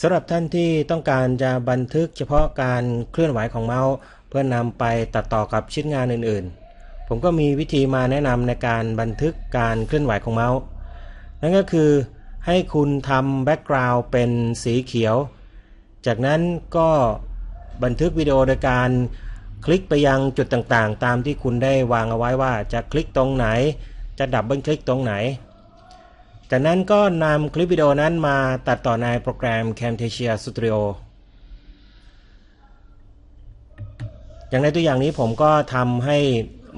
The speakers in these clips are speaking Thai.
สำหรับท่านที่ต้องการจะบันทึกเฉพาะการเคลื่อนไหวของเมาส์เพื่อนำไปตัดต่อกับชิ้นงานอื่นๆ ผมก็มีวิธีมาแนะนำในการบันทึกการเคลื่อนไหวของเมาส์ นั่นก็คือให้คุณทำแบ็กกราวด์เป็นสีเขียว จากนั้นก็บันทึกวิดีโอโดยการคลิกไปยังจุดต่างๆ ตามที่คุณได้วางเอาไว้ว่าจะคลิกตรงไหน จะดับเบิลคลิกตรงไหน จากนั้นก็นำคลิปวิดีโอนั้นมาตัดต่อในโปรแกรม Camtasia Studio อย่างในตัวอย่างนี้ผมก็ทำให้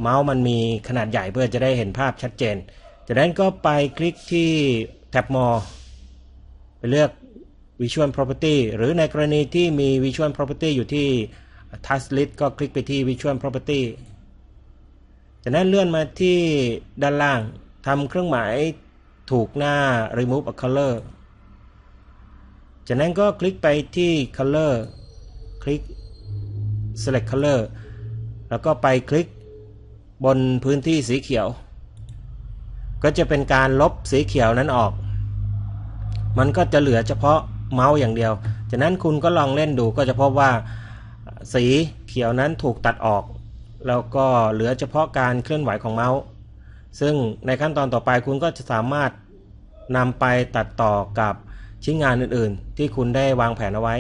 เมาส์มันมีขนาดใหญ่เพื่อจะได้เห็นภาพชัดเจน จากนั้นก็ไปคลิกที่แท็บ More ไปเลือก Visual Property หรือในกรณีที่มี Visual Property อยู่ที่ Task List ก็คลิกไปที่ Visual Property จากนั้นเลื่อนมาที่ด้านล่างทำเครื่องหมาย ถูกหน้า remove a color จากนั้นก็คลิกไปที่ color คลิก select color แล้วก็ไปคลิกบนพื้นที่สีเขียว ก็จะเป็นการลบสีเขียวนั้นออก มันก็จะเหลือเฉพาะเมาส์อย่างเดียว จากนั้นคุณก็ลองเล่นดูก็จะพบว่าสีเขียวนั้นถูกตัดออก แล้วก็เหลือเฉพาะการเคลื่อนไหวของเมาส์ ซึ่งในขั้นตอนต่อไปคุณก็จะสามารถนำไปตัดต่อกับชิ้นงานอื่นๆ ที่คุณได้วางแผนเอาไว้